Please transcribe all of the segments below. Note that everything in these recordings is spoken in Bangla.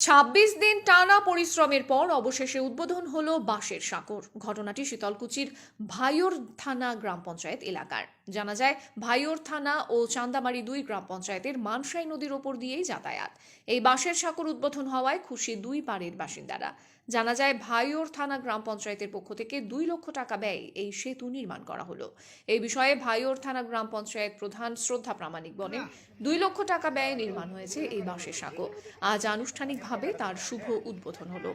ছাব্বিশ দিন টানা পরিশ্রমের পর অবশেষে উদ্বোধন হলো বাঁশের সাঁকর। ঘটনাটি শীতলকুচির ভাইয়র থানা গ্রাম পঞ্চায়েত এলাকার। জানা যায়, ভাইওর থানা ও চান্দামারি দুই গ্রাম পঞ্চায়েতের মানসাই নদীর ওপর দিয়েই যাতায়াত। এই বাঁশের সাঁকর উদ্বোধন হওয়ায় খুশি দুই পাড়ের বাসিন্দারা। জানা যায়, ভাইওর থানা গ্রাম পঞ্চায়েতের পক্ষ থেকে দুই লক্ষ টাকা ব্যয় এই সেতু নির্মাণ করা হলো। এই বিষয়ে ভাইওর থানা গ্রাম পঞ্চায়েত প্রধান শ্রদ্ধা প্রামাণিক বলেন, দুই লক্ষ টাকা ব্যয়ে নির্মাণ হয়েছে এই বাঁশের সাঁকো। আজ আনুষ্ঠানিকভাবে তার শুভ উদ্বোধন হলো।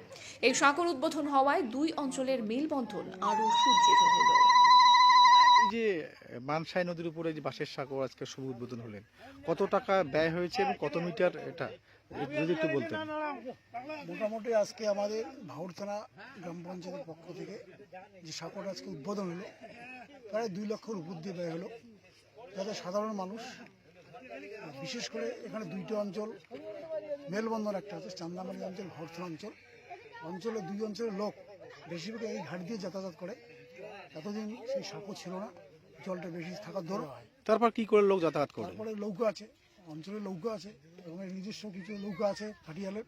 এই সাঁকোর উদ্বোধন হওয়ায় দুই অঞ্চলের মেলবন্ধন আরও সুদৃঢ় হলো। মানসাই নদীর উপরে যে বাঁশের সাগর আজকে শুভ উদ্বোধন হলেন, কত টাকা ব্যয় হয়েছে এবং কত মিটার এটা? যদি একটু বলতেন। মোটামুটি আজকে আমাদের ভাউর থানা গ্রাম পঞ্চায়েতের পক্ষ থেকে যে সাঁকোর আজকে উদ্বোধন হলো, প্রায় দুই লক্ষর উপর দিয়ে ব্যয় হলো। যাতে সাধারণ মানুষ, বিশেষ করে এখানে দুইটা অঞ্চল, মেলবন্ধন একটা আছে, চান্দামারি অঞ্চল, ভাউরথানা অঞ্চল। অঞ্চলে দুই অঞ্চলের লোক বেশিরভাগ এই ঘাট দিয়ে যাতায়াত করে। এতদিন সেই সাঁকো ছিল না। জলটা বেশি থাকার দরকার। হয় তারপর কি করে লোক যাতায়াত করে তারপরে নৌকা আছে অঞ্চলে নৌকা আছে এবং এর নিজস্ব কিছু নৌকা আছে খাটিয়ালের।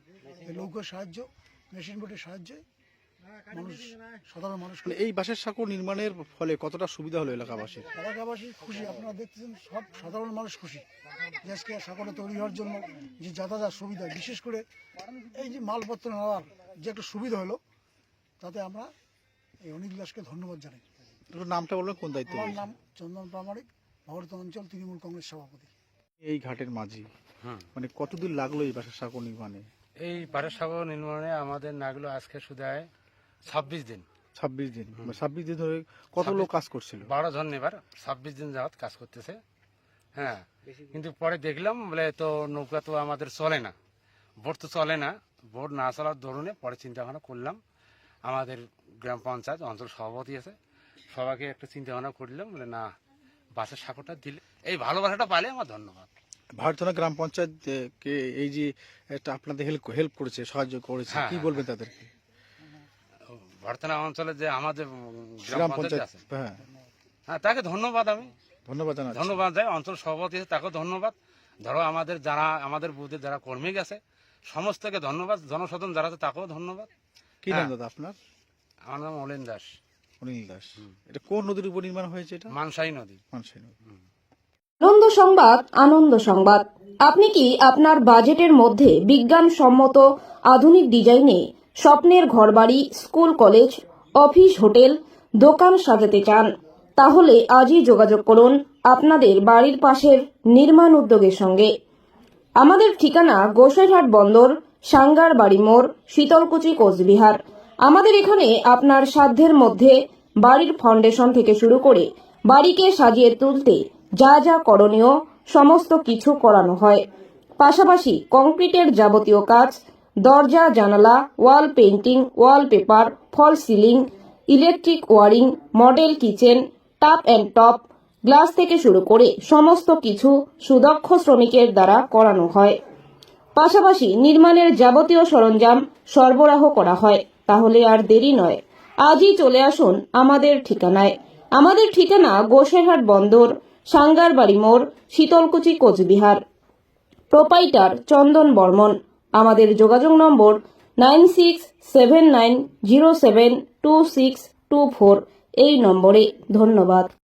এই নৌকার সাহায্য মেশিন বোটের সাহায্যে মানুষ সাধারণ মানুষ মানে এই বাঁশের সাঁকো নির্মাণের ফলে কতটা সুবিধা হলো এলাকাবাসীর? এলাকাবাসী খুশি আপনারা দেখতেছেন সব সাধারণ মানুষ খুশি। আজকে সাগরে তৈরি হওয়ার জন্য যে যাতায়াত সুবিধা বিশেষ করে এই যে মালপত্র নেওয়ার যে একটা সুবিধা হলো তাতে আমরা এই অনিল দাসকে ধন্যবাদ জানাই। নামটা বলবেন কোন দায়িত্ব আমার নাম চন্দন প্রামাণিক ভারত অঞ্চল তৃণমূল কংগ্রেস সভাপতি। এই ঘাটের মাঝি মানে কতদিন লাগল এই বাঁশের সাঁকো নির্মাণে? এই পাড়ের সাগর নির্মাণে আমাদের নাগলো আজকে শুধু ছাব্বিশ দিন। ছাব্বিশ দিন ছাব্বিশ দিন ধরে কত লোক কাজ করছিল? বারো জন এবার ছাব্বিশ দিন যাওয়াত কাজ করতেছে। হ্যাঁ কিন্তু পরে দেখলাম বলে তো নৌকা তো আমাদের চলে না বোট তো চলে না বোট না চলার দরুনে পরে চিন্তা ভাবনা করলাম আমাদের গ্রাম পঞ্চায়েত অঞ্চল সভাপতি আছে সবাইকে একটা চিন্তা ভাবনা করলাম বলে না বাসের সাঁকোটা দিলে। এই ভালোবাসাটা পাইলে আমার ধন্যবাদ। ভারতনা গ্রাম পঞ্চায়েত কে এই যে একটা আপনাদের হেল্প হেল্প করেছে সাহায্য করেছে হ্যাঁ, কি হ্যাঁ, বলবেন তাদেরকে? ভর্তনা অঞ্চলে যে আমাদের গ্রাম পঞ্চায়েত আছে। হ্যাঁ। হ্যাঁ তাকে ধন্যবাদ আমি। ধন্যবাদ ধন্যবাদ দেয় অঞ্চল সভাপতি তাকেও ধন্যবাদ। ধরো আমাদের যারা আমাদের বুথে যারা কর্মী গেছে সমস্তকে ধন্যবাদ। জনসাধারণ যারা আছে তাকেও ধন্যবাদ। কি নাম হ্যাঁ। দাদা আপনার? আমার নাম অলেন দাস। অনিল দাস এটা কোন নদীর উপর নির্মাণ হয়েছে এটা? মানসাই নদী। মানসাই নদী। আনন্দ সংবাদ আনন্দ সংবাদ। আপনি কি আপনার বাজেটের মধ্যে বিজ্ঞানসম্মত আধুনিক ডিজাইনে স্বপ্নের ঘরবাড়ি স্কুল কলেজ অফিস হোটেল দোকান সাজাতে চান? তাহলে আজই যোগাযোগ করুন আপনাদের বাড়ির পাশের নির্মাণ উদ্যোগের সঙ্গে। আমাদের ঠিকানা গোসাইরহাট বন্দর সাঙ্গার বাড়ি মোড় শীতলকুচি কোচবিহার। আমাদের এখানে আপনার সাধ্যের মধ্যে বাড়ির ফাউন্ডেশন থেকে শুরু করে বাড়িকে সাজিয়ে তুলতে যা যা করণীয় সমস্ত কিছু করানো হয়। পাশাপাশি কংক্রিটের যাবতীয় কাজ, দরজা, জানালা, wall painting wallpaper false ceiling, electric wiring, model kitchen, tap and top, glass থেকে শুরু করে সমস্ত কিছু সুদক্ষ শ্রমিকের দ্বারা করানো হয়। পাশাপাশি নির্মাণের যাবতীয় সরঞ্জাম সরবরাহ করা হয়। তাহলে আর দেরি নয়। আজই চলে আসুন আমাদের ঠিকানায়। আমাদের ঠিকানা গোসেরহাট বন্দর, সাঙ্গারবাড়ি মোড়, শীতলকুচি, কোচবিহার। প্রোপাইটার চন্দন বর্মন। আমাদের যোগাযোগ number nine six seven nine zero seven two six two four. এই নম্বরে ধন্যবাদ।